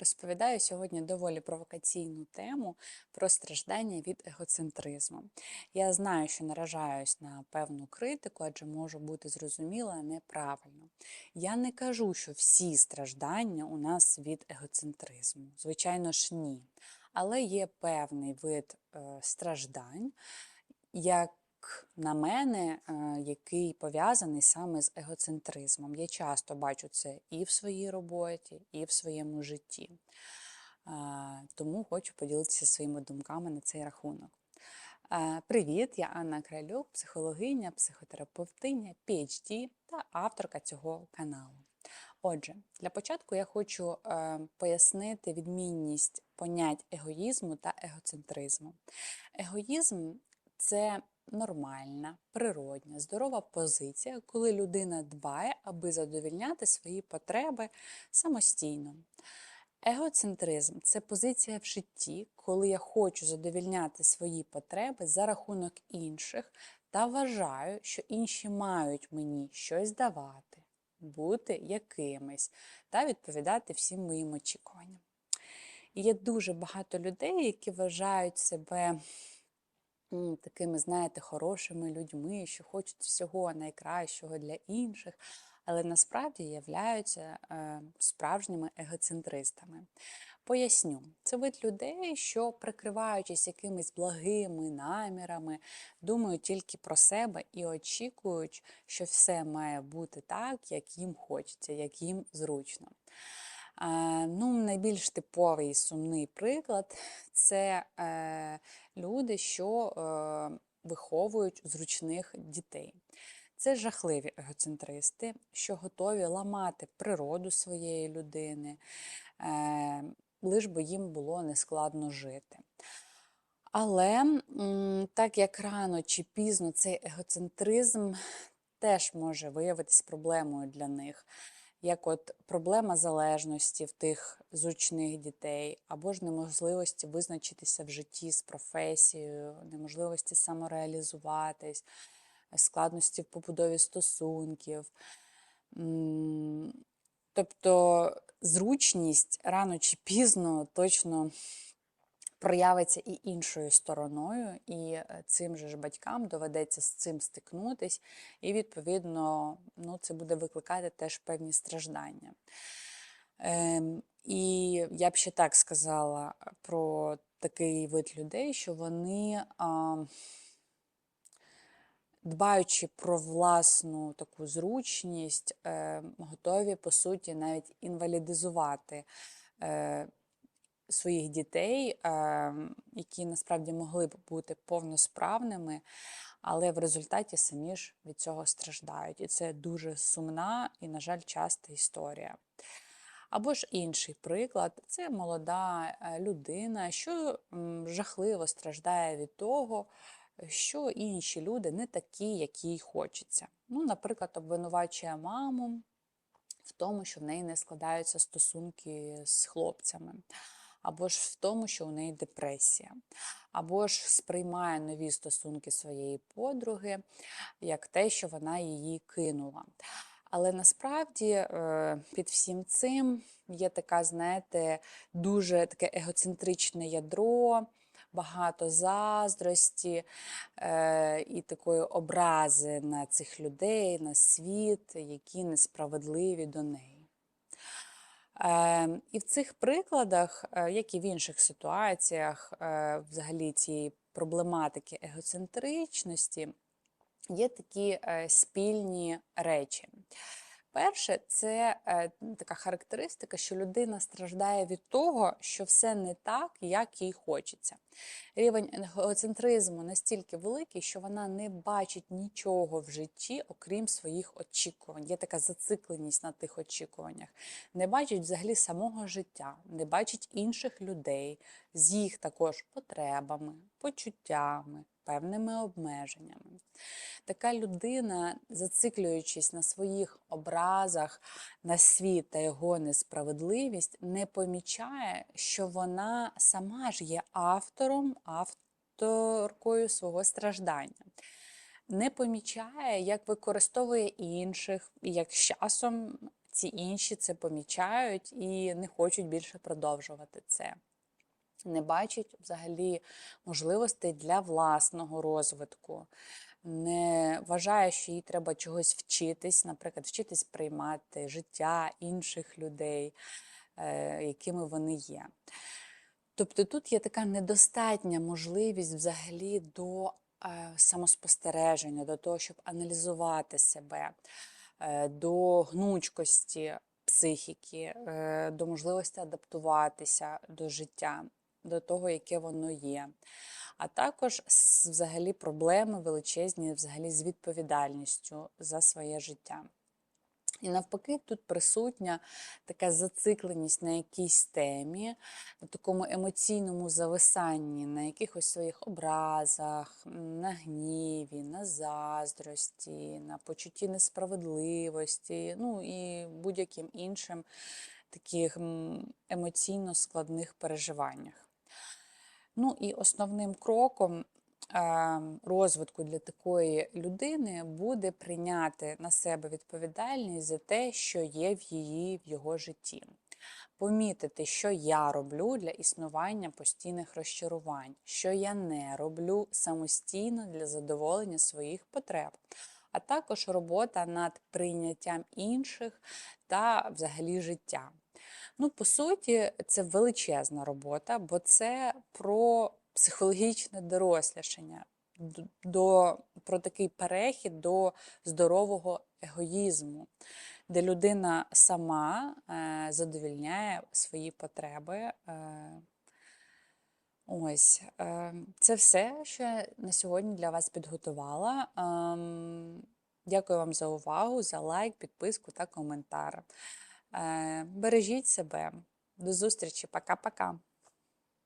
Розповідаю сьогодні доволі провокаційну тему про страждання від егоцентризму. Я знаю, що наражаюсь на певну критику, адже можу бути зрозуміла неправильно. Я не кажу, що всі страждання у нас від егоцентризму. Звичайно ж, ні. Але є певний вид е, страждань, як на мене, е, який пов'язаний саме з егоцентризмом. Я часто бачу це і в своїй роботі, і в своєму житті. Е, Тому хочу поділитися своїми думками на цей рахунок. Е, Привіт, я Анна Кралюк, психологиня, психотерапевтиня, PhD та авторка цього каналу. Отже, для початку я хочу пояснити відмінність понять егоїзму та егоцентризму. Егоїзм це нормальна, природня, здорова позиція, коли людина дбає, аби задовільняти свої потреби самостійно. Егоцентризм це позиція в житті, коли я хочу задовільняти свої потреби за рахунок інших та вважаю, що інші мають мені щось давати, бути якимись та відповідати всім моїм очікуванням. І є дуже багато людей, які вважають себе такими, знаєте, хорошими людьми, що хочуть всього найкращого для інших, але насправді являються е, справжніми егоцентристами. Поясню, це вид людей, що, прикриваючись якимись благими намірами, думають тільки про себе і очікують, що все має бути так, як їм хочеться, як їм зручно. Е, Ну, найбільш типовий сумний приклад це е, люди, що е, виховують зручних дітей. Це жахливі егоцентристи, що готові ламати природу своєї людини, лиш би їм було нескладно жити. Але так як рано чи пізно цей егоцентризм теж може виявитись проблемою для них, як от проблема залежності в тих зручних дітей, або ж неможливості визначитися в житті з професією, неможливості самореалізуватись, складності в побудові стосунків. Тобто зручність рано чи пізно точно проявиться і іншою стороною, і е, цим же ж батькам доведеться з цим стикнутись, і, відповідно, ну, це буде викликати теж певні страждання. Ем, і я б ще так сказала про такий вид людей, що вони. А, Дбаючи про власну таку зручність, е, готові, по суті, навіть інвалідизувати е, своїх дітей, е, які насправді могли б бути повносправними, але в результаті самі ж від цього страждають. І це дуже сумна і, на жаль, часта історія. Або ж інший приклад це молода е, людина, що жахливо страждає від того, що інші люди не такі, як їй хочеться. Ну, наприклад, обвинувачує маму в тому, що в неї не складаються стосунки з хлопцями, або ж в тому, що у неї депресія, або ж сприймає нові стосунки своєї подруги як те, що вона її кинула. Але насправді е, під всім цим є така, знаєте, дуже таке егоцентричне ядро, багато заздрості е, і такої образи на цих людей, на світ, які несправедливі до неї. Е, І в цих прикладах, е, як і в інших ситуаціях, е, взагалі цієї проблематики егоцентричності, є такі е, спільні речі. Перше, це е, така характеристика, що людина страждає від того, що все не так, як їй хочеться. Рівень егоцентризму настільки великий, що вона не бачить нічого в житті, окрім своїх очікувань. Є така зацикленість на тих очікуваннях. Не бачить взагалі самого життя, не бачить інших людей з їх також потребами, почуттями, певними обмеженнями. Така людина, зациклюючись на своїх образах на світ та його несправедливість, не помічає, що вона сама ж є автором, авторкою свого страждання. Не помічає, як використовує інших, і як з часом ці інші це помічають і не хочуть більше продовжувати це. Не бачать взагалі можливостей для власного розвитку, не вважає, що їй треба чогось вчитись, наприклад, вчитись приймати життя інших людей, е, якими вони є. Тобто тут є така недостатня можливість взагалі до е, самоспостереження, до того, щоб аналізувати себе, е, до гнучкості психіки, до можливості адаптуватися до життя, до того, яке воно є. А також взагалі проблеми величезні взагалі з відповідальністю за своє життя. І навпаки, тут присутня така зацикленість на якійсь темі, на такому емоційному зависанні, на якихось своїх образах, на гніві, на заздрості, на почутті несправедливості, ну і будь-яким іншим таких емоційно складних переживаннях. Ну і основним кроком е, розвитку для такої людини буде прийняти на себе відповідальність за те, що є в її в його житті. Помітити, що я роблю для існування постійних розчарувань, що я не роблю самостійно для задоволення своїх потреб, а також робота над прийняттям інших та взагалі життя. Ну, по суті, це величезна робота, бо це про психологічне дорослішання, до, про такий перехід до здорового егоїзму, де людина сама е, задовільняє свої потреби. Е, ось е, це все, що я на сьогодні для вас підготувала. Ем, Дякую вам за увагу, за лайк, підписку та коментар. Е, Бережіть себе. До зустрічі. Пока-пока.